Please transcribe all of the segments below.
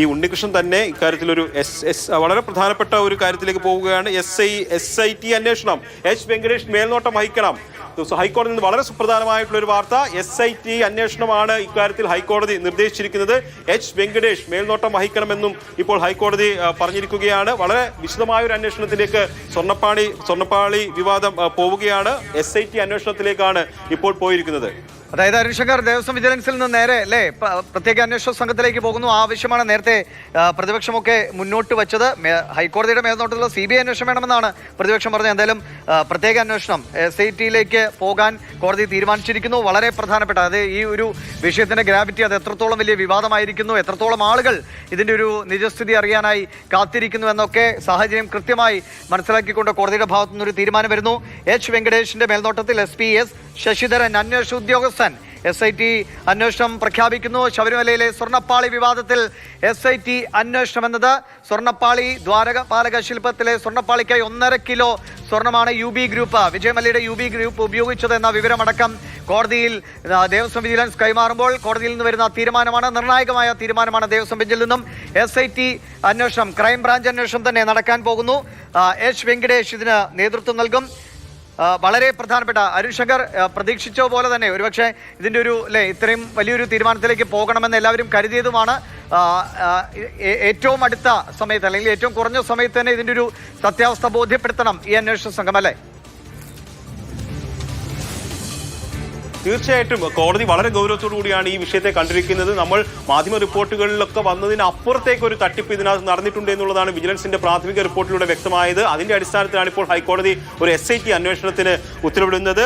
ഈ ഉണ്ണികൃഷ്ണൻ തന്നെ ഇക്കാര്യത്തിൽ ഒരു എസ് എസ് വളരെ പ്രധാനപ്പെട്ട ഒരു കാര്യത്തിലേക്ക് പോവുകയാണ്. S I S I T അന്വേഷണം. എച്ച് വെങ്കടേഷ് മേൽനോട്ടം വഹിക്കണം. ഹൈക്കോടതി നിന്ന് വളരെ സുപ്രധാനമായിട്ടുള്ള ഒരു വാർത്ത. എസ് ഐ ടി അന്വേഷണമാണ് ഇക്കാര്യത്തിൽ ഹൈക്കോടതി നിർദ്ദേശിച്ചിരിക്കുന്നത്. എച്ച് വെങ്കടേഷ് മേൽനോട്ടം വഹിക്കണമെന്നും ഇപ്പോൾ ഹൈക്കോടതി പറഞ്ഞിരിക്കുകയാണ്. വളരെ വിശദമായ ഒരു അന്വേഷണത്തിലേക്ക് സ്വർണപ്പാളി സ്വർണപ്പാളി വിവാദം പോവുകയാണ്. എസ് ഐ ടി അന്വേഷണത്തിലേക്കാണ് ഇപ്പോൾ പോയിരിക്കുന്നത്. അതായത് അരുൺശങ്കർ ദേവസ്വം വിജിലൻസിൽ നിന്ന് നേരെ അല്ലേ? പ്രത്യേക അന്വേഷണ സംഘത്തിലേക്ക് പോകുന്നു. ആവശ്യമാണ് നേരത്തെ പ്രതിപക്ഷമൊക്കെ മുന്നോട്ട് വെച്ചത്. ഹൈക്കോടതിയുടെ മേൽനോട്ടത്തിലുള്ള സി ബി ഐ അന്വേഷണം വേണമെന്നാണ് പ്രതിപക്ഷം പറഞ്ഞത്. എന്തായാലും പ്രത്യേക അന്വേഷണം എസ് ഐ ടിയിലേക്ക് പോകാൻ കോടതി തീരുമാനിച്ചിരിക്കുന്നു. വളരെ പ്രധാനപ്പെട്ട അത് ഈ ഒരു വിഷയത്തിന്റെ ഗ്രാവിറ്റി അത് എത്രത്തോളം വലിയ വിവാദമായിരിക്കുന്നു എത്രത്തോളം ആളുകൾ ഇതിന്റെ ഒരു നിജസ്ഥിതി അറിയാനായി കാത്തിരിക്കുന്നു എന്നൊക്കെ സാഹചര്യം കൃത്യമായി മനസ്സിലാക്കിക്കൊണ്ട് കോടതിയുടെ ഭാഗത്തുനിന്നൊരു തീരുമാനം വരുന്നു. എച്ച് വെങ്കടേഷിന്റെ മേൽനോട്ടത്തിൽ എസ് പി എസ് ശശിധരൻ അന്വേഷണ ഉദ്യോഗസ്ഥൻ എസ് ഐ ടി അന്വേഷണം പ്രഖ്യാപിക്കുന്നു. ശബരിമലയിലെ സ്വർണപ്പാളി വിവാദത്തിൽ എസ് ഐ ടി അന്വേഷണം എന്നത് സ്വർണപ്പാളി ദ്വാരക പാലക ശില്പത്തിലെ സ്വർണപ്പാളിക്കായി ഒന്നര കിലോ സ്വർണമാണ് യു ബി ഗ്രൂപ്പ്. വിജയമല്ലിയുടെ യു ബി ഗ്രൂപ്പ് ഉപയോഗിച്ചത് എന്ന വിവരമടക്കം കോടതിയിൽ ദേവസ്വം വിജിലൻസ് കൈമാറുമ്പോൾ കോടതിയിൽ നിന്ന് വരുന്ന തീരുമാനമാണ്. നിർണായകമായ തീരുമാനമാണ് ദേവസ്വം ബെഞ്ചിൽ നിന്നും എസ് ഐ ടി അന്വേഷണം. ക്രൈംബ്രാഞ്ച് അന്വേഷണം തന്നെ നടക്കാൻ പോകുന്നു. എച്ച് വെങ്കടേഷ് ഇതിന് നേതൃത്വം നൽകും. വളരെ പ്രധാനപ്പെട്ട അരുൺ ശങ്കർ പ്രതീക്ഷിച്ച പോലെ തന്നെ ഒരുപക്ഷെ ഇതിന്റെ ഒരു അല്ലെ ഇത്രയും വലിയൊരു തീരുമാനത്തിലേക്ക് പോകണമെന്ന് എല്ലാവരും കരുതിയതുമാണ്. ഏറ്റവും അടുത്ത സമയത്ത് അല്ലെങ്കിൽ ഏറ്റവും കുറഞ്ഞ സമയത്ത് തന്നെ ഇതിന്റെ ഒരു സത്യാവസ്ഥ ബോധ്യപ്പെടുത്തണം ഈ അന്വേഷണ സംഘം അല്ലേ? തീർച്ചയായിട്ടും കോടതി വളരെ ഗൗരവത്തോടു കൂടിയാണ് ഈ വിഷയത്തെ കണ്ടിരിക്കുന്നത്. നമ്മൾ മാധ്യമ റിപ്പോർട്ടുകളിലൊക്കെ വന്നതിന് അപ്പുറത്തേക്ക് ഒരു തട്ടിപ്പ് ഇതിനകത്ത് നടന്നിട്ടുണ്ട് എന്നുള്ളതാണ് വിജിലൻസിന്റെ പ്രാഥമിക റിപ്പോർട്ടിലൂടെ വ്യക്തമായത്. അതിന്റെ അടിസ്ഥാനത്തിലാണ് ഇപ്പോൾ ഹൈക്കോടതി ഒരു എസ് ഐ ടി അന്വേഷണത്തിന് ഉത്തരവിടുന്നത്.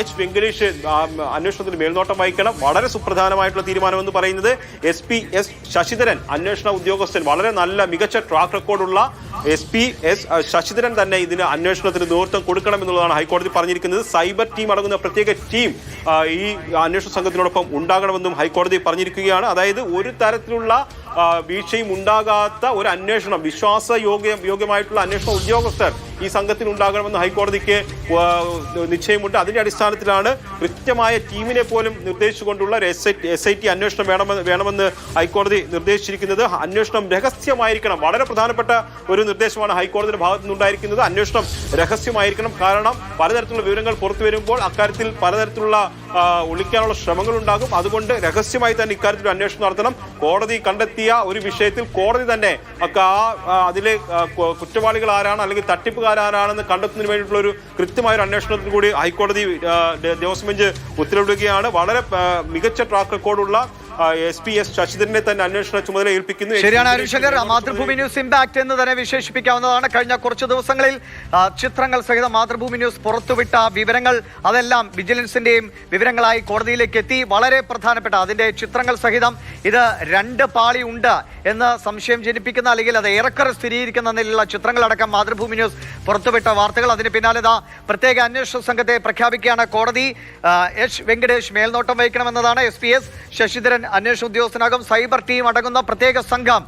എച്ച് വെങ്കടേഷ് ആ, അന്വേഷണത്തിന് മേൽനോട്ടം വഹിക്കണം. വളരെ സുപ്രധാനമായിട്ടുള്ള തീരുമാനമെന്ന് പറയുന്നത് എസ് പി എസ് ശശിധരൻ അന്വേഷണ ഉദ്യോഗസ്ഥൻ. വളരെ നല്ല മികച്ച ട്രാക്ക് റെക്കോർഡുള്ള എസ് പി എസ് ശശിധരൻ തന്നെ ഇതിന് അന്വേഷണത്തിന് നേതൃത്വം കൊടുക്കണം എന്നുള്ളതാണ് ഹൈക്കോടതി പറഞ്ഞിരിക്കുന്നത്. സൈബർ ടീം അടങ്ങുന്ന പ്രത്യേക ടീം ഈ അന്വേഷണ സംഘത്തിനോടൊപ്പം ഉണ്ടാകണമെന്നും ഹൈക്കോടതി പറഞ്ഞിരിക്കുകയാണ്. അതായത് ഒരു തരത്തിലുള്ള വീഴ്ചയും ഉണ്ടാകാത്ത ഒരു അന്വേഷണം വിശ്വാസ യോഗ്യ യോഗ്യമായിട്ടുള്ള അന്വേഷണ ഉദ്യോഗസ്ഥർ ഈ സംഘത്തിനുണ്ടാകണമെന്ന് ഹൈക്കോടതിക്ക് നിശ്ചയമുണ്ട്. അതിന്റെ അടിസ്ഥാനത്തിലാണ് കൃത്യമായ ടീമിനെ പോലും നിർദ്ദേശിച്ചുകൊണ്ടുള്ള എസ് ഐ ടി അന്വേഷണം വേണമെന്ന് വേണമെന്ന് ഹൈക്കോടതി നിർദ്ദേശിച്ചിരിക്കുന്നത്. അന്വേഷണം രഹസ്യമായിരിക്കണം. വളരെ പ്രധാനപ്പെട്ട ഒരു നിർദ്ദേശമാണ് ഹൈക്കോടതിയുടെ ഭാഗത്തു നിന്നുണ്ടായിരിക്കുന്നത് അന്വേഷണം രഹസ്യമായിരിക്കണം. കാരണം പലതരത്തിലുള്ള വിവരങ്ങൾ പുറത്തു വരുമ്പോൾ അക്കാര്യത്തിൽ പലതരത്തിലുള്ള ഒളിക്കാനുള്ള ശ്രമങ്ങൾ ഉണ്ടാകും അതുകൊണ്ട് രഹസ്യമായി തന്നെ ഇക്കാര്യത്തിൽ അന്വേഷണം നടത്തണം. കോടതി കണ്ടെത്തിയ ഒരു വിഷയത്തിൽ കോടതി തന്നെ ആ അതിലെ കുറ്റവാളികൾ ആരാണ് അല്ലെങ്കിൽ തട്ടിപ്പുകാരാരാണെന്ന് കണ്ടെത്തുന്നതിന് വേണ്ടിയിട്ടുള്ള ഒരു കൃത്യമായ ഒരു അന്വേഷണത്തിന് കൂടി ഹൈക്കോടതി ദേവസ്വം ബെഞ്ച് ഉത്തരവിടുകയാണ്. വളരെ മികച്ച ട്രാക്ക് റെക്കോർഡുള്ള എസ് പി എസ് ശശിധരനെ തന്നെ അന്വേഷണ ചുമതല ഏൽപ്പിക്കുന്നു. ശരിയാണ് അരുൺ മാതൃഭൂമി ന്യൂസ് ഇമ്പാക്ട് എന്ന് തന്നെ വിശേഷിപ്പിക്കാവുന്നതാണ്. കഴിഞ്ഞ കുറച്ച് ദിവസങ്ങളിൽ ചിത്രങ്ങൾ സഹിതം മാതൃഭൂമി ന്യൂസ് പുറത്തുവിട്ട വിവരങ്ങൾ അതെല്ലാം വിജിലൻസിന്റെയും വിവരങ്ങളായി കോടതിയിലേക്ക് എത്തി. വളരെ പ്രധാനപ്പെട്ട അതിന്റെ ചിത്രങ്ങൾ സഹിതം ഇത് രണ്ട് പാളി ഉണ്ട് എന്ന് സംശയം ജനിപ്പിക്കുന്ന അല്ലെങ്കിൽ അത് ഏറെക്കുറെ സ്ഥിരീകരിക്കുന്ന നിലയിലുള്ള ചിത്രങ്ങളടക്കം മാതൃഭൂമി ന്യൂസ് പുറത്തുവിട്ട വാർത്തകൾ. അതിന് പിന്നാലെ ഇതാ പ്രത്യേക അന്വേഷണ സംഘത്തെ പ്രഖ്യാപിക്കുകയാണ് കോടതി. എച്ച് വെങ്കടേഷ് മേൽനോട്ടം വഹിക്കണമെന്നതാണ് എസ് പി എസ് ശശിധരൻ അന്വേഷണ ഉദ്യോഗസ്ഥനാകും. സൈബർ ടീം അടങ്ങുന്ന പ്രത്യേക സംഘം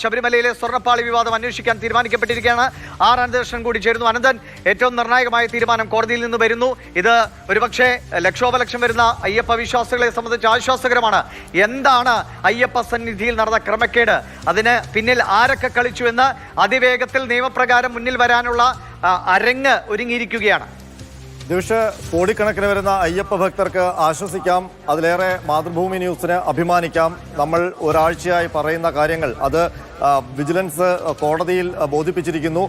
ശബരിമലയിലെ സ്വർണപ്പാളി വിവാദം അന്വേഷിക്കാൻ തീരുമാനിക്കപ്പെട്ടിരിക്കുകയാണ്. ആർ അനന്തകൃഷ്ണൻ കൂടി ചേരുന്നു. അനന്തൻ ഏറ്റവും നിർണായകമായ തീരുമാനം കോടതിയിൽ നിന്ന് വരുന്നു. ഇത് ഒരുപക്ഷെ ലക്ഷോപലക്ഷം വരുന്ന അയ്യപ്പ വിശ്വാസികളെ സംബന്ധിച്ച് ആശ്വാസകരമാണ്. എന്താണ് അയ്യപ്പ സന്നിധിയിൽ നടന്ന ക്രമക്കേട്? അതിന് പിന്നിൽ ആരൊക്കെ കളിച്ചു എന്ന് അതിവേഗത്തിൽ നിയമപ്രകാരം മുന്നിൽ വരാനുള്ള അരങ്ങ് ഒരുങ്ങിയിരിക്കുകയാണ്. ദിവസ കോടിക്കണക്കിന് വരുന്ന അയ്യപ്പ ഭക്തർക്ക് ആശ്വസിക്കാം. അതിലേറെ മാതൃഭൂമി ന്യൂസിന് അഭിമാനിക്കാം. നമ്മൾ ഒരാഴ്ചയായി പറയുന്ന കാര്യങ്ങൾ. അത് വിജിലൻസ് കോടതിയിൽ ബോധിപ്പിച്ചിരിക്കുന്നു.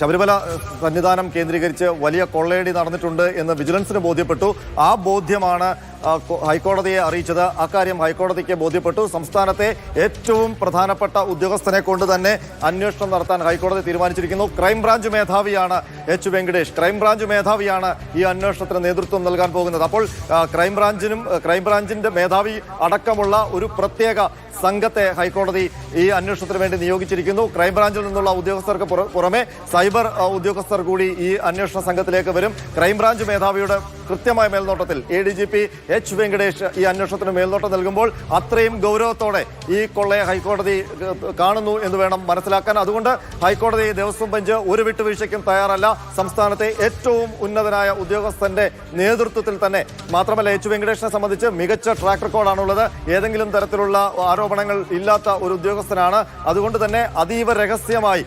ശബരിമല സന്നിധാനം കേന്ദ്രീകരിച്ച് വലിയ കൊള്ളയടി നടന്നിട്ടുണ്ട് എന്ന് വിജിലൻസിന് ബോധ്യപ്പെട്ടു. ആ ബോധ്യമാണ് ഹൈക്കോടതിയെ അറിയിച്ചത്. അക്കാര്യം ഹൈക്കോടതിക്ക് ബോധ്യപ്പെട്ടു. സംസ്ഥാനത്തെ ഏറ്റവും പ്രധാനപ്പെട്ട ഉദ്യോഗസ്ഥനെ കൊണ്ട് തന്നെ അന്വേഷണം നടത്താൻ ഹൈക്കോടതി തീരുമാനിച്ചിരിക്കുന്നു. ക്രൈംബ്രാഞ്ച് മേധാവിയാണ് എച്ച് വെങ്കടേഷ്. ക്രൈംബ്രാഞ്ച് മേധാവിയാണ് ഈ അന്വേഷണത്തിന് നേതൃത്വം നൽകാൻ പോകുന്നത്. അപ്പോൾ ക്രൈംബ്രാഞ്ചിനും ക്രൈംബ്രാഞ്ചിന്റെ മേധാവി അടക്കമുള്ള ഒരു പ്രത്യേക സംഘത്തെ ഹൈക്കോടതി ഈ അന്വേഷണത്തിന് വേണ്ടി നിയോഗിച്ചിരിക്കുന്നു. ക്രൈംബ്രാഞ്ചിൽ നിന്നുള്ള ഉദ്യോഗസ്ഥർക്ക് പുറമെ സൈബർ ഉദ്യോഗസ്ഥർ കൂടി ഈ അന്വേഷണ സംഘത്തിലേക്ക് വരും. ക്രൈംബ്രാഞ്ച് മേധാവിയുടെ കൃത്യമായ മേൽനോട്ടത്തിൽ A D G P H Venkatesh ഈ അന്വേഷണത്തിന് മേൽനോട്ടം നൽകുമ്പോൾ അത്രയും ഗൗരവത്തോടെ ഈ കൊള്ളയെ ഹൈക്കോടതി കാണുന്നു എന്ന് വേണം മനസ്സിലാക്കാൻ. അതുകൊണ്ട് ഹൈക്കോടതി ദേവസ്വം ബെഞ്ച് ഒരു വിട്ടുവീഴ്ചയ്ക്കും തയ്യാറല്ല. സംസ്ഥാനത്തെ ഏറ്റവും ഉന്നതനായ ഉദ്യോഗസ്ഥന്റെ നേതൃത്വത്തിൽ തന്നെ മാത്രമല്ല എച്ച് വെങ്കടേഷിനെ സംബന്ധിച്ച് മികച്ച ട്രാക്ക് റെക്കോർഡാണുള്ളത് ഏതെങ്കിലും തരത്തിലുള്ള ആരോപണങ്ങൾ ഇല്ലാത്ത ഒരു ഉദ്യോഗസ്ഥനാണ്. അതുകൊണ്ട് തന്നെ അതീവ രഹസ്യമായി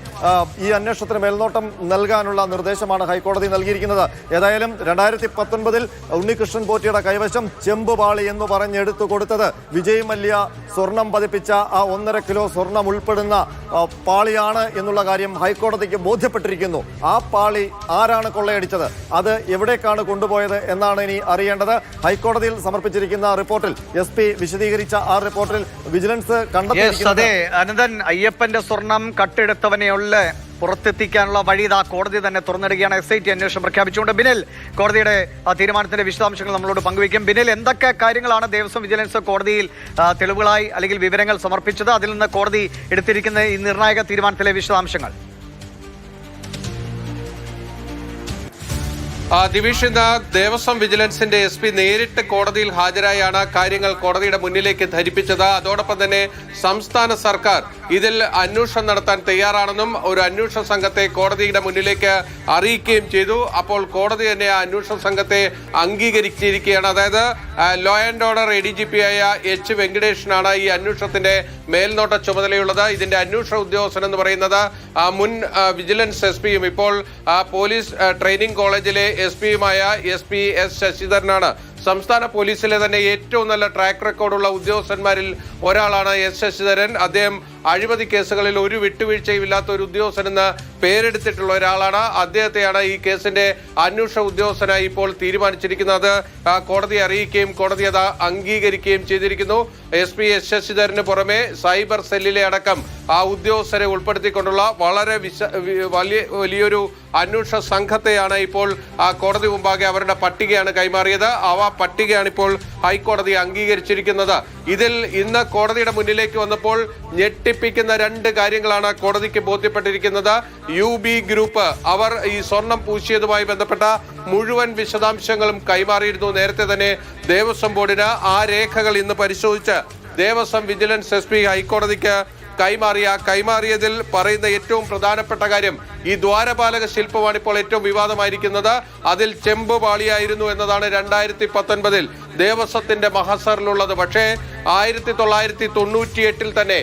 ഈ അന്വേഷണത്തിന് മേൽനോട്ടം നൽകാനുള്ള നിർദ്ദേശമാണ് ഹൈക്കോടതി നൽകിയിരിക്കുന്നത്. ഏതായാലും രണ്ടായിരത്തി പത്തൊൻപതിൽ ഉണ്ണികൃഷ്ണൻ പോറ്റിയുടെ കൈവശം ചെമ്പുപാളി എന്ന് പറഞ്ഞെടുത്തു കൊടുത്തത്. വിജയ് മല്യ സ്വർണം പതിപ്പിച്ച ആ ഒന്നര കിലോ സ്വർണം ഉൾപ്പെടുന്ന പാളിയാണ് എന്നുള്ള കാര്യം ഹൈക്കോടതിക്ക് ബോധ്യപ്പെട്ടിരിക്കുന്നു. ആ പാളി ആരാണ് കൊള്ളയടിച്ചത്? അത് എവിടേക്കാണ് കൊണ്ടുപോയത് എന്നാണ് ഇനി അറിയേണ്ടത്. ഹൈക്കോടതിയിൽ സമർപ്പിച്ചിരിക്കുന്ന റിപ്പോർട്ടിൽ എസ് പി വിശദീകരിച്ച ആ റിപ്പോർട്ടിൽ വിജിലൻസ് കണ്ടെത്തി അനന്തൻ അയ്യപ്പന്റെ സ്വർണം കട്ടെടുത്തവനെയുള്ള പുറത്തെത്തിക്കാനുള്ള വഴി ഇതാ കോടതി തന്നെ തുറന്നിടുകയാണ് എസ് ഐ ടി അന്വേഷണം പ്രഖ്യാപിച്ചുകൊണ്ട്. ബിനിൽ കോടതിയുടെ തീരുമാനത്തിന്റെ വിശദാംശങ്ങൾ നമ്മളോട് പങ്കുവയ്ക്കും. ബിനിൽ എന്തൊക്കെ കാര്യങ്ങളാണ് ദേവസ്വം വിജിലൻസ് കോടതിയിൽ തെളിവുകളായി അല്ലെങ്കിൽ വിവരങ്ങൾ സമർപ്പിച്ചത്? അതിൽ നിന്ന് കോടതി എടുത്തിരിക്കുന്ന ഈ നിർണായക തീരുമാനത്തിലെ വിശദാംശങ്ങൾ. ദിവിഷ് ഇന്ന് ദേവസ്വം വിജിലൻസിന്റെ എസ് പി നേരിട്ട് കോടതിയിൽ ഹാജരായാണ്. കാര്യങ്ങൾ കോടതിയുടെ മുന്നിലേക്ക് ധരിപ്പിച്ചത്. അതോടൊപ്പം തന്നെ സംസ്ഥാന സർക്കാർ ഇതിൽ അന്വേഷണം നടത്താൻ തയ്യാറാണെന്നും ഒരു അന്വേഷണ സംഘത്തെ കോടതിയുടെ മുന്നിലേക്ക് അറിയിക്കുകയും ചെയ്തു. അപ്പോൾ കോടതി തന്നെ ആ അന്വേഷണ സംഘത്തെ അംഗീകരിച്ചിരിക്കുകയാണ്. അതായത് law and order A D G P ആയ എച്ച് വെങ്കടേഷനാണ് ഈ അന്വേഷണത്തിന്റെ മേൽനോട്ട ചുമതലയുള്ളത്. ഇതിന്റെ അന്വേഷണ ഉദ്യോഗസ്ഥൻ എന്ന് പറയുന്നത് മുൻ വിജിലൻസ് എസ് പിയും ഇപ്പോൾ പോലീസ് ട്രെയിനിങ് കോളേജിലെ എസ് പിയുമായ എസ് പി എസ് ശശിധരനാണ്. സംസ്ഥാന പോലീസിലെ തന്നെ ഏറ്റവും നല്ല ട്രാക്ക് റെക്കോർഡുള്ള ഉദ്യോഗസ്ഥന്മാരിൽ ഒരാളാണ് എസ് ശശിധരൻ. അദ്ദേഹം അഴിമതി കേസുകളിൽ ഒരു വിട്ടുവീഴ്ചയും ഇല്ലാത്ത ഒരു ഉദ്യോഗസ്ഥനെന്ന് പേരെടുത്തിട്ടുള്ള ഒരാളാണ്. അദ്ദേഹത്തെയാണ് ഈ കേസിന്റെ അന്വേഷണ ഉദ്യോഗസ്ഥനായി ഇപ്പോൾ തീരുമാനിച്ചിരിക്കുന്നത്. കോടതി കോടതിയെ അറിയിക്കുകയും കോടതി അത് അംഗീകരിക്കുകയും ചെയ്തിരിക്കുന്നു. എസ് പി എസ് ശശിധരന് പുറമെ സൈബർ സെല്ലിലെ അടക്കം ആ ഉദ്യോഗസ്ഥരെ ഉൾപ്പെടുത്തിക്കൊണ്ടുള്ള വളരെ വിശ വലിയ വലിയൊരു അന്വേഷണ സംഘത്തെയാണ് ഇപ്പോൾ കോടതി മുമ്പാകെ അവരുടെ പട്ടികയാണ് കൈമാറിയത്. അവ പട്ടികയാണ് ഇപ്പോൾ ഹൈക്കോടതി അംഗീകരിച്ചിരിക്കുന്നത്. ഇതിൽ ഇന്ന് കോടതിയുടെ മുന്നിലേക്ക് വന്നപ്പോൾ ഞെട്ടിപ്പിക്കുന്ന രണ്ട് കാര്യങ്ങളാണ് കോടതിക്ക് ബോധ്യപ്പെട്ടിരിക്കുന്നത്. യു ബി ഗ്രൂപ്പ് അവർ ഈ സ്വർണം പൂശിയതുമായി ബന്ധപ്പെട്ട മുഴുവൻ വിശദാംശങ്ങളും കൈമാറിയിരുന്നു. നേരത്തെ തന്നെ ദേവസ്വം ബോർഡിന് ആ രേഖകൾ ഇന്ന് പരിശോധിച്ച് ദേവസ്വം വിജിലൻസ് എസ് ഹൈക്കോടതിക്ക് കൈമാറിയ കൈമാറിയതിൽ പറയുന്ന ഏറ്റവും പ്രധാനപ്പെട്ട കാര്യം ഈ ദ്വാരപാലക ശില്പമാണ് ഇപ്പോൾ ഏറ്റവും വിവാദമായിരിക്കുന്നത്. അതിൽ ചെമ്പ് പാളിയായിരുന്നു എന്നതാണ് രണ്ടായിരത്തി പത്തൊൻപതിൽ ദേവസ്വത്തിന്റെ മഹസറിലുള്ളത്. പക്ഷേ ആയിരത്തി തൊള്ളായിരത്തി തൊണ്ണൂറ്റി എട്ടിൽ തന്നെ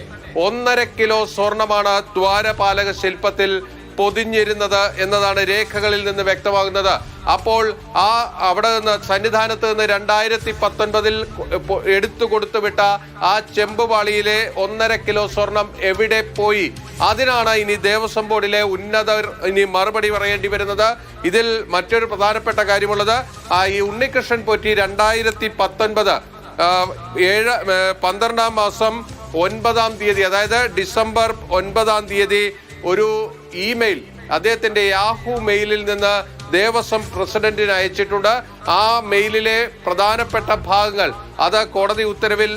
ഒന്നര കിലോ സ്വർണമാണ് ദ്വാരപാലക ശില്പത്തിൽ പൊതിഞ്ഞിരുന്നത് എന്നതാണ് രേഖകളിൽ നിന്ന് വ്യക്തമാകുന്നത്. അപ്പോൾ ആ അവിടെ നിന്ന് സന്നിധാനത്ത് നിന്ന് രണ്ടായിരത്തി പത്തൊൻപതിൽ എടുത്തു കൊടുത്തുവിട്ട ആ ചെമ്പുപാളിയിലെ ഒന്നര കിലോ സ്വർണം എവിടെ പോയി? അതിനാണ് ഇനി ദേവസ്വം ബോർഡിലെ ഉന്നതർ ഇനി മറുപടി പറയേണ്ടി വരുന്നത്. ഇതിൽ മറ്റൊരു പ്രധാനപ്പെട്ട കാര്യമുള്ളത് ഈ ഉണ്ണികൃഷ്ണൻ പോറ്റി രണ്ടായിരത്തി പത്തൊൻപത് ഏഴ് പന്ത്രണ്ടാം മാസം ഒൻപതാം തീയതി അതായത് ഡിസംബർ ഒൻപതാം തീയതി ഒരു ഇമെയിൽ അദ്ദേഹത്തിന്റെ യാഹു മെയിലിൽ നിന്ന് ദേവസ്വം പ്രസിഡന്റിന് അയച്ചിട്ടുണ്ട്. ആ മെയിലിലെ പ്രധാനപ്പെട്ട ഭാഗങ്ങൾ അത് കോടതി ഉത്തരവിൽ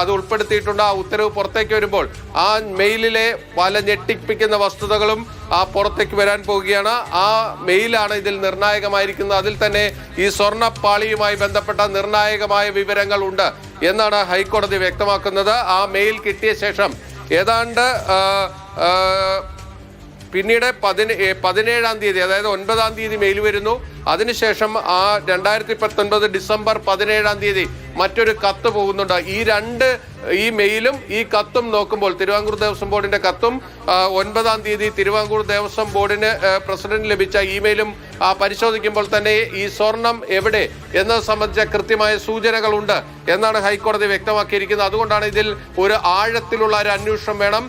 അത് ഉൾപ്പെടുത്തിയിട്ടുണ്ട്. ആ ഉത്തരവ് പുറത്തേക്ക് വരുമ്പോൾ ആ മെയിലിലെ പല ഞെട്ടിപ്പിക്കുന്ന വസ്തുതകളും ആ പുറത്തേക്ക് വരാൻ പോവുകയാണ്. ആ മെയിലാണ് ഇതിൽ നിർണായകമായിരിക്കുന്നത്. അതിൽ തന്നെ ഈ സ്വർണപ്പാളിയുമായി ബന്ധപ്പെട്ട നിർണായകമായ വിവരങ്ങൾ ഉണ്ട് എന്നാണ് ഹൈക്കോടതി വ്യക്തമാക്കുന്നത്. ആ മെയിൽ കിട്ടിയ ശേഷം ഏതാണ്ട് പിന്നീട് പതിന പതിനേഴാം തീയതി അതായത് ഒൻപതാം തീയതി മെയിൽ വരുന്നു. അതിനുശേഷം ആ രണ്ടായിരത്തി പത്തൊൻപത് ഡിസംബർ പതിനേഴാം തീയതി മറ്റൊരു കത്ത് പോകുന്നുണ്ട്. ഈ രണ്ട് ഈ മെയിലും ഈ കത്തും നോക്കുമ്പോൾ തിരുവാങ്കൂർ ദേവസ്വം ബോർഡിന്റെ കത്തും ഒൻപതാം തീയതി തിരുവാങ്കൂർ ദേവസ്വം ബോർഡിന് പ്രസിഡന്റ് ലഭിച്ച ഇമെയിലും പരിശോധിക്കുമ്പോൾ തന്നെ ഈ സ്വർണം എവിടെ എന്നത് സംബന്ധിച്ച കൃത്യമായ സൂചനകളുണ്ട് എന്നാണ് ഹൈക്കോടതി വ്യക്തമാക്കിയിരിക്കുന്നത്. അതുകൊണ്ടാണ് ഇതിൽ ഒരു ആഴത്തിലുള്ള ഒരു അന്വേഷണം വേണം.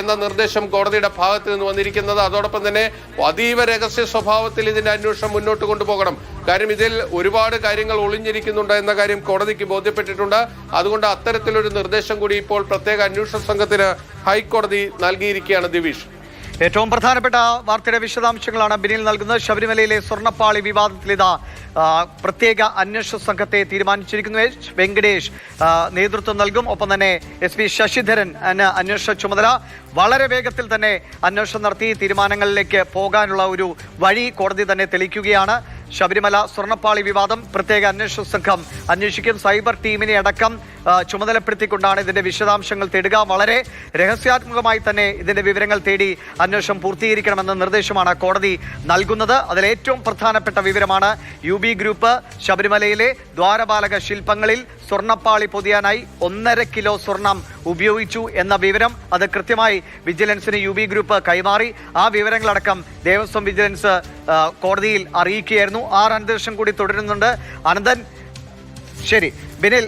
എന്ന നിർദ്ദേശം കോടതിയുടെ ഭാഗത്ത് നിന്ന് വന്നിരിക്കുന്നത്. അതോടൊപ്പം തന്നെ അതീവ രഹസ്യ സ്വഭാവത്തിൽ ഇതിന്റെ അന്വേഷണം മുന്നോട്ട് കൊണ്ടുപോകണം. കാര്യം ഇതിൽ ഒരുപാട് കാര്യങ്ങൾ ഒളിഞ്ഞിരിക്കുന്നുണ്ട് എന്ന കാര്യം കോടതിക്ക് ബോധ്യപ്പെട്ടിട്ടുണ്ട്. അതുകൊണ്ട് അത്തരത്തിലൊരു നിർദ്ദേശം കൂടി ഇപ്പോൾ പ്രത്യേക അന്വേഷണ സംഘത്തിന് ഹൈക്കോടതി നൽകിയിരിക്കുകയാണ് ദിവിഷ്. ഏറ്റവും പ്രധാനപ്പെട്ട വാർത്തയുടെ വിശദാംശങ്ങളാണ് ബിനിൽ നൽകുന്നത്. ശബരിമലയിലെ സ്വർണപ്പാളി വിവാദത്തിൽ ഇതാ പ്രത്യേക അന്വേഷണ സംഘത്തെ തീരുമാനിച്ചിരിക്കുന്നു. വെങ്കടേഷ് നേതൃത്വം നൽകും. ഒപ്പം തന്നെ എസ് പി ശശിധരൻ അന് അന്വേഷണ ചുമതല വളരെ വേഗത്തിൽ തന്നെ അന്വേഷണം നടത്തി തീരുമാനങ്ങളിലേക്ക് പോകാനുള്ള ഒരു വഴി കോടതി തന്നെ തെളിയിക്കുകയാണ്. ശബരിമല സ്വർണപ്പാളി വിവാദം പ്രത്യേക അന്വേഷണ സംഘം. അന്വേഷിക്കും സൈബർ ടീമിനെ അടക്കം ചുമതലപ്പെടുത്തിക്കൊണ്ടാണ് ഇതിന്റെ വിശദാംശങ്ങൾ തേടുക. വളരെ രഹസ്യാത്മകമായി തന്നെ ഇതിന്റെ വിവരങ്ങൾ തേടി അന്വേഷണം പൂർത്തീകരിക്കണമെന്ന നിർദ്ദേശമാണ് കോടതി നൽകുന്നത്. അതിലേറ്റവും പ്രധാനപ്പെട്ട വിവരമാണ് യു ഗ്രൂപ്പ് ശബരിമലയിലെ ദ്വാരപാലക ശില്പങ്ങളിൽ സ്വർണപ്പാളി പൊതിയാനായി ഒന്നര കിലോ സ്വർണം ഉപയോഗിച്ചു എന്ന വിവരം അത് കൃത്യമായി വിജിലൻസിന് യു ഗ്രൂപ്പ് കൈമാറി. ആ വിവരങ്ങളടക്കം ദേവസ്വം വിജിലൻസ് കോടതിയിൽ അറിയിക്കുകയായിരുന്നു. ആറ് അന്തരീക്ഷം കൂടി തുടരുന്നുണ്ട്. അനന്തൻ ശരി ബിനിൽ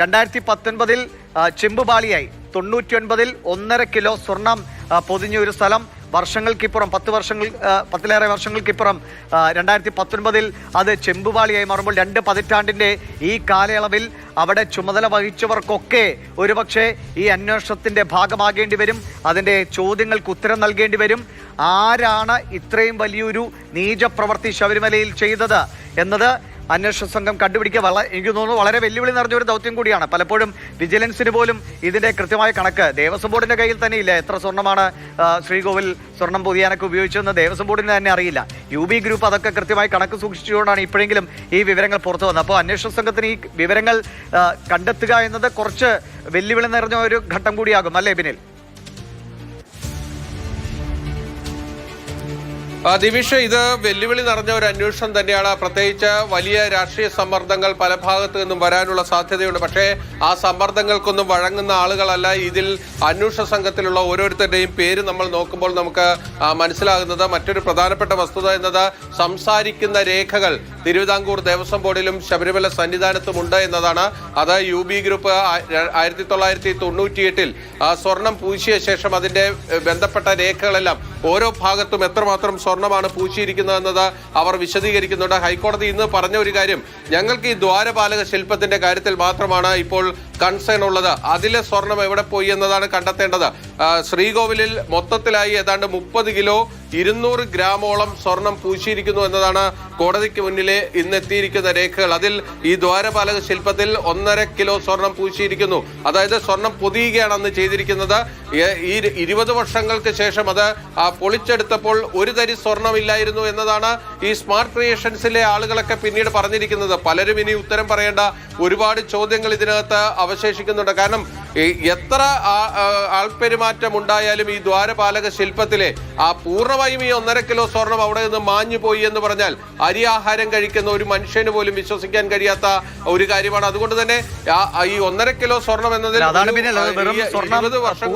രണ്ടായിരത്തി പത്തൊൻപതിൽ ചെമ്പുപാളിയായി. തൊണ്ണൂറ്റി ഒൻപതിൽ ഒന്നര കിലോ സ്വർണം പൊതിഞ്ഞ ഒരു സ്ഥലം. വർഷങ്ങൾക്കിപ്പുറം പത്ത് വർഷങ്ങൾ പത്തിലേറെ വർഷങ്ങൾക്കിപ്പുറം രണ്ടായിരത്തി പത്തൊൻപതിൽ അത് ചെമ്പുപാളിയായി മാറുമ്പോൾ രണ്ട് പതിറ്റാണ്ടിന്റെ ഈ കാലയളവിൽ അവിടെ ചുമതല വഹിച്ചവർക്കൊക്കെ ഒരുപക്ഷെ ഈ അന്വേഷണത്തിന്റെ ഭാഗമാകേണ്ടി വരും. അതിന്റെ ചോദ്യങ്ങൾക്ക് ഉത്തരം നൽകേണ്ടി വരും. ആരാണ് ഇത്രയും വലിയൊരു നീചപ്രവൃത്തി ശബരിമലയിൽ ചെയ്തത് എന്നത് അന്വേഷണ സംഘം കണ്ടുപിടിക്കുക എനിക്ക് തോന്നുന്നു വളരെ വെല്ലുവിളി നിറഞ്ഞ ഒരു ദൗത്യം കൂടിയാണ്. പലപ്പോഴും വിജിലൻസിന് പോലും ഇതിന്റെ കൃത്യമായ കണക്ക് ദേവസ്വം ബോർഡിന്റെ കയ്യിൽ തന്നെ ഇല്ല എത്ര സ്വർണമാണ് ശ്രീകോവിൽ സ്വർണം പൊതിയാനൊക്കെ ഉപയോഗിച്ചതെന്ന് ദേവസ്വം ബോർഡിന് തന്നെ അറിയില്ല. യു ബി ഗ്രൂപ്പ് അതൊക്കെ കൃത്യമായി കണക്ക് സൂക്ഷിച്ചുകൊണ്ടാണ് ഇപ്പോഴെങ്കിലും ഈ വിവരങ്ങൾ പുറത്തു വന്നത്. അപ്പോൾ അന്വേഷണ സംഘത്തിന് ഈ വിവരങ്ങൾ കണ്ടെത്തുക എന്നത് കുറച്ച് വെല്ലുവിളി നിറഞ്ഞ ഒരു ഘട്ടം കൂടിയാകും. അല്ലേ ബിനിൽ? ദിവിഷ് ഇത് വെല്ലുവിളി നിറഞ്ഞ ഒരു അന്വേഷണം തന്നെയാണ്. പ്രത്യേകിച്ച് വലിയ രാഷ്ട്രീയ സമ്മർദ്ദങ്ങൾ പല ഭാഗത്തു നിന്നും വരാനുള്ള സാധ്യതയുണ്ട്. പക്ഷേ ആ സമ്മർദ്ദങ്ങൾക്കൊന്നും വഴങ്ങുന്ന ആളുകളല്ല. ഇതിൽ അന്വേഷണ സംഘത്തിലുള്ള ഓരോരുത്തരുടെയും പേര് നമ്മൾ നോക്കുമ്പോൾ നമുക്ക് മനസ്സിലാകുന്നത് മറ്റൊരു പ്രധാനപ്പെട്ട വസ്തുത എന്നത് സംസാരിക്കുന്ന രേഖകൾ. തിരുവിതാംകൂർ ദേവസ്വം ബോർഡിലും ശബരിമല സന്നിധാനത്തുമുണ്ട് എന്നതാണ്. അത് യു ബി ഗ്രൂപ്പ് ആയിരത്തി തൊള്ളായിരത്തി തൊണ്ണൂറ്റിയെട്ടിൽ സ്വർണം പൂശിയ ശേഷം അതിന്റെ ബന്ധപ്പെട്ട രേഖകളെല്ലാം ഓരോ ഭാഗത്തും എത്രമാത്രം സ്വർണമാണ് പൂശിയിരിക്കുന്നതെന്നത് അവർ വിശദീകരിക്കുന്നുണ്ട്. ഹൈക്കോടതി ഇന്ന് പറഞ്ഞ ഒരു കാര്യം ഞങ്ങൾക്ക് ഈ ദ്വാരപാലക ശില്പത്തിന്റെ കാര്യത്തിൽ മാത്രമാണ് ഇപ്പോൾ കൺസേൺ ഉള്ളത്. അതിലെ സ്വർണം എവിടെ പോയി എന്നതാണ് കണ്ടെത്തേണ്ടത്. ശ്രീകോവിലിൽ മൊത്തത്തിലായി ഏതാണ്ട് മുപ്പത് കിലോ ഇരുന്നൂറ് ഗ്രാമോളം സ്വർണം പൂശിയിരിക്കുന്നു എന്നതാണ് കോടതിക്ക് മുന്നിലെ ഇന്ന് എത്തിയിരിക്കുന്ന രേഖകൾ. അതിൽ ഈ ദ്വാരപാലക ശില്പത്തിൽ ഒന്നര കിലോ സ്വർണം പൂശിയിരിക്കുന്നു. അതായത് സ്വർണം പൊതിയുകയാണ് അന്ന് ചെയ്തിരിക്കുന്നത്. ഈ ഇരുപത് വർഷങ്ങൾക്ക് ശേഷം അത് പൊളിച്ചെടുത്തപ്പോൾ ഒരു തരി സ്വർണമില്ലായിരുന്നു എന്നതാണ് ഈ സ്മാർട്ട് ക്രിയേഷൻസിലെ ആളുകളൊക്കെ പിന്നീട് പറഞ്ഞിരിക്കുന്നത്. പലരും ഇനി ഉത്തരം പറയേണ്ട ഒരുപാട് ചോദ്യങ്ങൾ ഇതിനകത്ത് അവശേഷിക്കുന്നുണ്ട്. കാരണം എത്ര ആൾപെരുമാറ്റം ആൾപ്പെരുമാറ്റം ഉണ്ടായാലും ഈ ദ്വാരപാലക ശില്പത്തിലെ ആ പൂർണമായും ഈ ഒന്നര കിലോ സ്വർണം അവിടെ നിന്ന് മാഞ്ഞു പോയി എന്ന് പറഞ്ഞാൽ അരി ആഹാരം കഴിക്കുന്ന ഒരു മനുഷ്യന് പോലും വിശ്വസിക്കാൻ കഴിയാത്ത ഒരു കാര്യമാണ്. അതുകൊണ്ട് തന്നെ ഈ ഒന്നര കിലോ സ്വർണം എന്നതിൽ അതാണ് പിന്നെ സ്വർണം വർഷം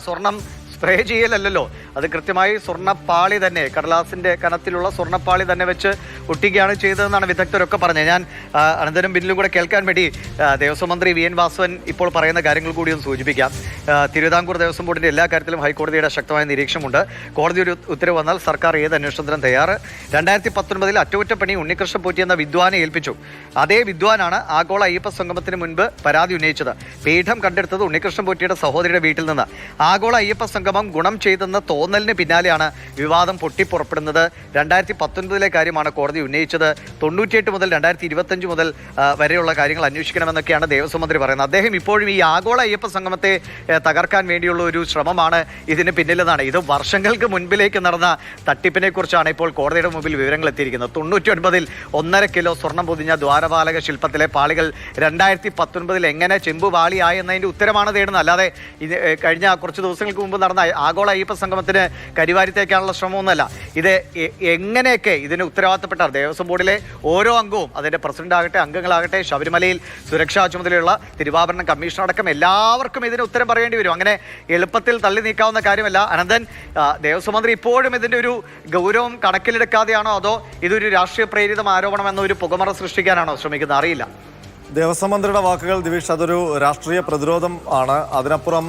സ്വർണം സ്പ്രേ ചെയ്യലല്ലോ അത് കൃത്യമായി സ്വർണപ്പാളി തന്നെ കടലാസിന്റെ കനത്തിലുള്ള സ്വർണപ്പാളി തന്നെ വെച്ച് ഒട്ടിക്കുകയാണ് ചെയ്തതെന്നാണ് വിദഗ്ധരൊക്കെ പറഞ്ഞത്. ഞാൻ അനന്തരം ബില്ലും കൂടെ കേൾക്കാൻ വേണ്ടി ദേവസ്വം മന്ത്രി വി. എൻ. വാസവൻ ഇപ്പോൾ പറയുന്ന കാര്യങ്ങൾ കൂടി ഒന്ന് സൂചിപ്പിക്കാം. തിരുവിതാംകൂർ ദേവസ്വം ബോർഡിന്റെ എല്ലാ കാര്യത്തിലും ഹൈക്കോടതിയുടെ ശക്തമായ നിരീക്ഷണമുണ്ട്. കോടതി ഒരു ഉത്തരവ് വന്നാൽ സർക്കാർ ഏത് അന്വേഷണത്തിനും തയ്യാറ്. രണ്ടായിരത്തി പത്തൊൻപതിൽ അറ്റകുറ്റപ്പണി ഉണ്ണികൃഷ്ണൻ പോറ്റി എന്ന വിദ്വാനെ ഏൽപ്പിച്ചു. അതേ വിദ്വാനാണ് ആഗോള അയ്യപ്പ സംഗമത്തിന് മുൻപ് പരാതി ഉന്നയിച്ചത്. പീഠം കണ്ടെടുത്തത് ഉണ്ണികൃഷ്ണൻ പോറ്റിയുടെ സഹോദരിയുടെ വീട്ടിൽ നിന്ന്. ആഗോള അയ്യപ്പ സംഗമം ഗുണം ചെയ്തെന്ന തോന്നലിന് പിന്നാലെയാണ് വിവാദം പൊട്ടിപ്പുറപ്പെടുന്നത്. രണ്ടായിരത്തി പത്തൊൻപതിലെ കാര്യമാണ് കോടതി ഉന്നയിച്ചത്. തൊണ്ണൂറ്റിയെട്ട് മുതൽ രണ്ടായിരത്തി ഇരുപത്തഞ്ച് മുതൽ വരെയുള്ള കാര്യങ്ങൾ അന്വേഷിക്കണമെന്നൊക്കെയാണ് ദേവസ്വം മന്ത്രി പറയുന്നത്. അദ്ദേഹം ഇപ്പോഴും ഈ ആഗോള അയ്യപ്പ സംഗമത്തെ തകർക്കാൻ വേണ്ടിയുള്ള ഒരു ശ്രമമാണ് ഇതിന് പിന്നിലെന്നാണ്. ഇത് വർഷങ്ങൾക്ക് മുൻപിലേക്ക് നടന്ന തട്ടിപ്പിനെ കുറിച്ചാണ് ഇപ്പോൾ കോടതിയുടെ മുമ്പിൽ വിവരങ്ങൾ എത്തിയിരിക്കുന്നത്. തൊണ്ണൂറ്റി ഒൻപതിൽ ഒന്നര കിലോ സ്വർണം പൊതിഞ്ഞ ദ്വാരപാലക ശില്പത്തിലെ പാളികൾ രണ്ടായിരത്തി പത്തൊൻപതിൽ എങ്ങനെ ചെമ്പുപാളിയായി എന്നതിന്റെ ഉത്തരമാണ് തേടുന്നത്. അല്ലാതെ കഴിഞ്ഞ കുറച്ച് ദിവസങ്ങൾക്ക് മുമ്പ് നടന്ന ആഗോള അയ്യപ്പ സംഗമത്തിന് കരിവാരിത്തേക്കാനുള്ള ശ്രമമൊന്നുമല്ല. ഇത് എങ്ങനെയൊക്കെ ഇതിന് ഉത്തരവാദിത്തപ്പെട്ട ദേവസ്വം ബോർഡിലെ ഓരോ അംഗവും അതിന്റെ പ്രസിഡന്റ് ആകട്ടെ അംഗങ്ങളാകട്ടെ ശബരിമലയിൽ സുരക്ഷാ ചുമതലയുള്ള തിരുവാഭരണ കമ്മീഷൻ അടക്കം എല്ലാവർക്കും ഇതിന് ഉത്തരം പറയേണ്ടി വരും. അങ്ങനെ എളുപ്പത്തിൽ തള്ളി നീക്കാവുന്ന കാര്യമല്ല. അനന്തൻ ദേവസ്വം മന്ത്രി ഇപ്പോഴും ഇതിന്റെ ഒരു ഗൗരവം കണക്കിലെടുക്കാതെയാണോ അതോ ഇതൊരു രാഷ്ട്രീയ പ്രേരിതം എന്നൊരു പുകമറ സൃഷ്ടിക്കാനാണോ ശ്രമിക്കുന്നത്? അറിയില്ല. ദേവസ്വം മന്ത്രിയുടെ വാക്കുകൾ ദിവിഷ് അതൊരു രാഷ്ട്രീയ പ്രതിരോധം ആണ്. അതിനപ്പുറം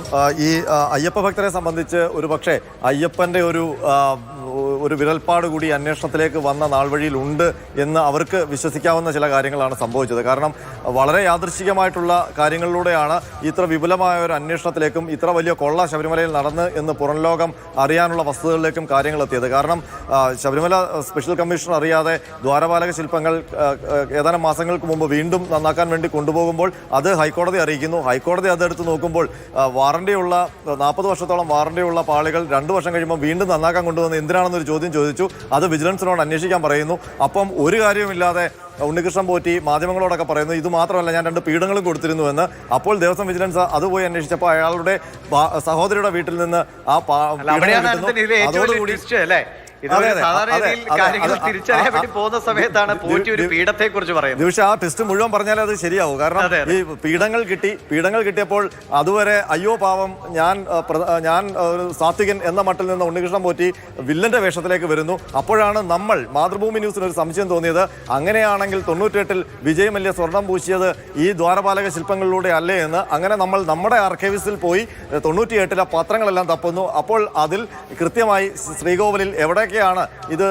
ഈ അയ്യപ്പ ഭക്തരെ സംബന്ധിച്ച് ഒരു പക്ഷേ അയ്യപ്പന്റെ ഒരു ഒരു വിരൽപ്പാട് കൂടി അന്വേഷണത്തിലേക്ക് വന്ന നാൾ വഴിയിൽ ഉണ്ട് എന്ന് അവർക്ക് വിശ്വസിക്കാവുന്ന ചില കാര്യങ്ങളാണ് സംഭവിച്ചത്. കാരണം വളരെ യാദൃശികമായിട്ടുള്ള കാര്യങ്ങളിലൂടെയാണ് ഇത്ര വിപുലമായ ഒരു അന്വേഷണത്തിലേക്കും ഇത്ര വലിയ കൊള്ള ശബരിമലയിൽ നടന്ന് എന്ന് പുറം ലോകം അറിയാനുള്ള വസ്തുതകളിലേക്കും കാര്യങ്ങൾ എത്തിയത്. കാരണം ശബരിമല സ്പെഷ്യൽ കമ്മീഷണർ അറിയാതെ ദ്വാരപാലക ശില്പങ്ങൾ ഏതാനും മാസങ്ങൾക്ക് മുമ്പ് വീണ്ടും നന്നാക്കാൻ വേണ്ടി കൊണ്ടുപോകുമ്പോൾ അത് ഹൈക്കോടതി അറിയിക്കുന്നു. ഹൈക്കോടതി അതെടുത്ത് നോക്കുമ്പോൾ വാറണ്ടിയുള്ള നാൽപ്പത് വർഷത്തോളം വാറണ്ടിയുള്ള പാളികൾ രണ്ട് വർഷം കഴിയുമ്പോൾ വീണ്ടും നന്നാക്കാൻ കൊണ്ടുവന്ന് എന്തിനാണെന്നൊരു ചോദ്യം ചോദിച്ചു. അത് വിജിലൻസിനോട് അന്വേഷിക്കാൻ പറയുന്നു. അപ്പം ഒരു കാര്യവുമില്ലാതെ ഉണ്ണികൃഷ്ണൻ പോറ്റി മാധ്യമങ്ങളോടൊക്കെ പറയുന്നു ഇത് മാത്രമല്ല ഞാൻ രണ്ട് പീഡങ്ങളും കൊടുത്തിരുന്നുവെന്ന് അപ്പോൾ ദേവസ്വം വിജിലൻസ് അത് പോയി അന്വേഷിച്ചപ്പോൾ അയാളുടെ സഹോദരിയുടെ വീട്ടിൽ നിന്ന് ആ അതോടുകൂടി തിരിച്ചറിയാൻ ആ, ടെസ്റ്റ് മുഴുവൻ പറഞ്ഞാലേ അത് ശരിയാവും. കാരണം. ഈ പീഠങ്ങൾ കിട്ടി പീഠങ്ങൾ കിട്ടിയപ്പോൾ അതുവരെ അയ്യോ പാവം ഞാൻ ഞാൻ ഒരു സാത്വികൻ എന്ന മട്ടിൽ നിന്ന് ഉണ്ണികൃഷ്ണൻ പോറ്റി വില്ലന്റെ വേഷത്തിലേക്ക് വരുന്നു. അപ്പോഴാണ് നമ്മൾ മാതൃഭൂമി ന്യൂസിന് ഒരു സംശയം തോന്നിയത്. അങ്ങനെയാണെങ്കിൽ തൊണ്ണൂറ്റെട്ടിൽ വിജയ് മല്യ സ്വർണം പൂശിയത് ഈ ദ്വാരപാലക ശില്പങ്ങളിലൂടെ അല്ലേ എന്ന്. അങ്ങനെ നമ്മൾ നമ്മുടെ ആർക്കൈവ്സിൽ പോയി തൊണ്ണൂറ്റിയെട്ടിലെ പത്രങ്ങളെല്ലാം തപ്പുന്നു. അപ്പോൾ അതിൽ കൃത്യമായി ശ്രീകോവിലിൽ എവിടെയൊക്കെയാണ് ഇത്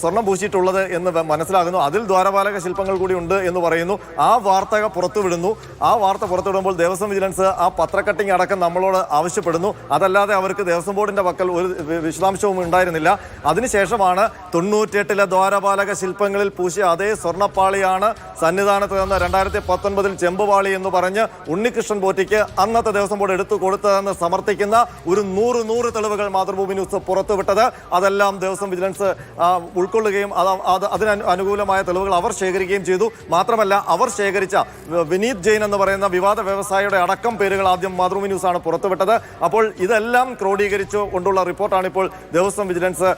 സ്വർണം പൂശിയിട്ടുള്ളത് എന്ന് മനസ്സിലാകുന്നു. അതിൽ ദ്വാരപാലക ശില്പങ്ങൾ കൂടി ഉണ്ട് എന്ന് പറയുന്നു. ആ വാർത്ത പുറത്തുവിടുന്നു. ആ വാർത്ത പുറത്തുവിടുമ്പോൾ ദേവസ്വം വിജിലൻസ് ആ പത്രക്കട്ടിങ് അടക്കം നമ്മളോട് ആവശ്യപ്പെടുന്നു. അതല്ലാതെ അവർക്ക് ദേവസ്വം ബോർഡിന്റെ പക്കൽ ഒരു വിശദാംശവും ഉണ്ടായിരുന്നില്ല. അതിനുശേഷമാണ് തൊണ്ണൂറ്റിയെട്ടിലെ ദ്വാരപാലക ശില്പങ്ങളിൽ പൂശിയ അതേ സ്വർണപ്പാളിയാണ് സന്നിധാനത്ത് നിന്ന് രണ്ടായിരത്തി പത്തൊൻപതിൽ ചെമ്പുപാളി എന്ന് പറഞ്ഞ് ഉണ്ണികൃഷ്ണൻ പോറ്റിക്ക് അന്നത്തെ ദേവസ്വം ബോർഡ് എടുത്തു കൊടുത്തതെന്ന് സമർത്ഥിക്കുന്ന ഒരു നൂറ് നൂറ് തെളിവുകൾ മാതൃഭൂമി ന്യൂസ് പുറത്തുവിട്ടത്. അതെല്ലാം ദേവസ്വം വിജിലൻസ് ഉൾക്കൊള്ളുകയും അത് അതിന് അനുകൂലമായ തെളിവുകൾ അവർ ശേഖരിക്കുകയും ചെയ്തു. മാത്രമല്ല അവർ ശേഖരിച്ച വിനീത് ജെയിൻ എന്ന് പറയുന്ന വിവാദ വ്യവസായിയുടെ അടക്കം പേരുകൾ ആദ്യം മാതൃഭൂമി ന്യൂസാണ് പുറത്തുവിട്ടത്. അപ്പോൾ ഇതെല്ലാം ക്രോഡീകരിച്ചു കൊണ്ടുള്ള റിപ്പോർട്ടാണ് ഇപ്പോൾ ദേവസ്വം വിജിലൻസ്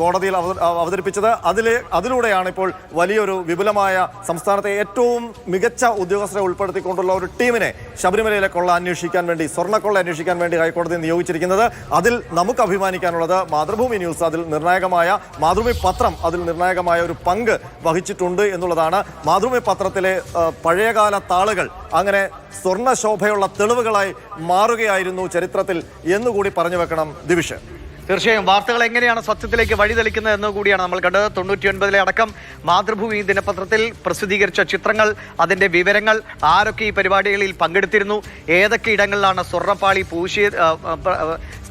കോടതിയിൽ അവതരിപ്പിച്ചത്. അതിലെ അതിലൂടെയാണ് ഇപ്പോൾ വലിയൊരു വിപുലമായ സംസ്ഥാനത്തെ ഏറ്റവും മികച്ച ഉദ്യോഗസ്ഥരെ ഉൾപ്പെടുത്തിക്കൊണ്ടുള്ള ഒരു ടീമിനെ ശബരിമലയിലെ കൊള്ള അന്വേഷിക്കാൻ വേണ്ടി സ്വർണക്കൊള്ള അന്വേഷിക്കാൻ വേണ്ടി ഹൈക്കോടതി നിയോഗിച്ചിരിക്കുന്നത്. അതിൽ നമുക്ക് അഭിമാനിക്കാനുള്ളത് മാതൃഭൂമി ന്യൂസ് അതിൽ നിർണായകമായ മാതൃഭൂമി പത്രം അതിൽ നിർണായകമായ ഒരു പങ്ക് വഹിച്ചിട്ടുണ്ട് എന്നുള്ളതാണ്. മാതൃഭൂമി പത്രത്തിലെ പഴയകാല താളുകൾ അങ്ങനെ സ്വർണശോഭയുള്ള തെളിവുകളായി മാറുകയായിരുന്നു ചരിത്രത്തിൽ എന്നുകൂടി പറഞ്ഞു വെക്കണം ദിവിഷ് തീർച്ചയായും വാർത്തകൾ എങ്ങനെയാണ് സത്യത്തിലേക്ക് വഴിതെളിക്കുന്നത് എന്ന് കൂടിയാണ് നമ്മൾ കണ്ടത്. തൊണ്ണൂറ്റി ഒൻപതിലെ അടക്കം മാതൃഭൂമി ദിനപത്രത്തിൽ പ്രസിദ്ധീകരിച്ച ചിത്രങ്ങൾ അതിന്റെ വിവരങ്ങൾ ആരൊക്കെ ഈ പരിപാടികളിൽ പങ്കെടുത്തിരുന്നു ഏതൊക്കെ ഇടങ്ങളിലാണ് സ്വർണപ്പാളി പൂശി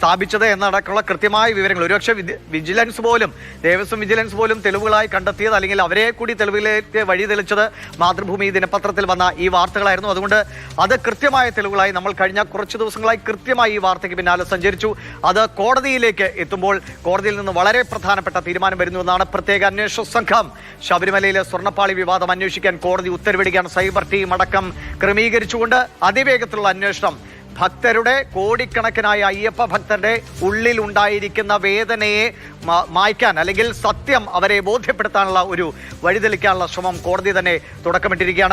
സ്ഥാപിച്ചത് എന്നടക്കമുള്ള കൃത്യമായ വിവരങ്ങൾ. ഒരുപക്ഷെ വിജിലൻസ് പോലും ദേവസ്വം വിജിലൻസ് പോലും തെളിവുകളായി കണ്ടെത്തിയത് അല്ലെങ്കിൽ അവരെ കൂടി തെളിവിലേക്ക് വഴി തെളിച്ചത് മാതൃഭൂമി ദിനപത്രത്തിൽ വന്ന ഈ വാർത്തകളായിരുന്നു. അതുകൊണ്ട് അത് കൃത്യമായ തെളിവുകളായി നമ്മൾ കഴിഞ്ഞ കുറച്ച് ദിവസങ്ങളായി കൃത്യമായി ഈ വാർത്തയ്ക്ക് പിന്നാലെ സഞ്ചരിച്ചു. അത് കോടതിയിലേക്ക് എത്തുമ്പോൾ കോടതിയിൽ നിന്ന് വളരെ പ്രധാനപ്പെട്ട തീരുമാനം വരുന്നുവെന്നാണ് പ്രത്യേക അന്വേഷണ സംഘം. ശബരിമലയിലെ സ്വർണപ്പാളി വിവാദം അന്വേഷിക്കാൻ കോടതി ഉത്തരവിടുകയാണ്. സൈബർ ടീം അടക്കം ക്രമീകരിച്ചുകൊണ്ട് അതിവേഗത്തിലുള്ള അന്വേഷണം ഭക്തരുടെ കോടിക്കണക്കിനായ അയ്യപ്പ ഭക്തരുടെ ഉള്ളിൽ ഉണ്ടായിരിക്കുന്ന വേദനയെ മായ്ക്കാൻ അല്ലെങ്കിൽ സത്യം അവരെ ബോധ്യപ്പെടുത്താനുള്ള ഒരു വഴിതെളിക്കാനുള്ള ശ്രമം കോടതി തന്നെ തുടക്കമിട്ടിരിക്കുകയാണ്.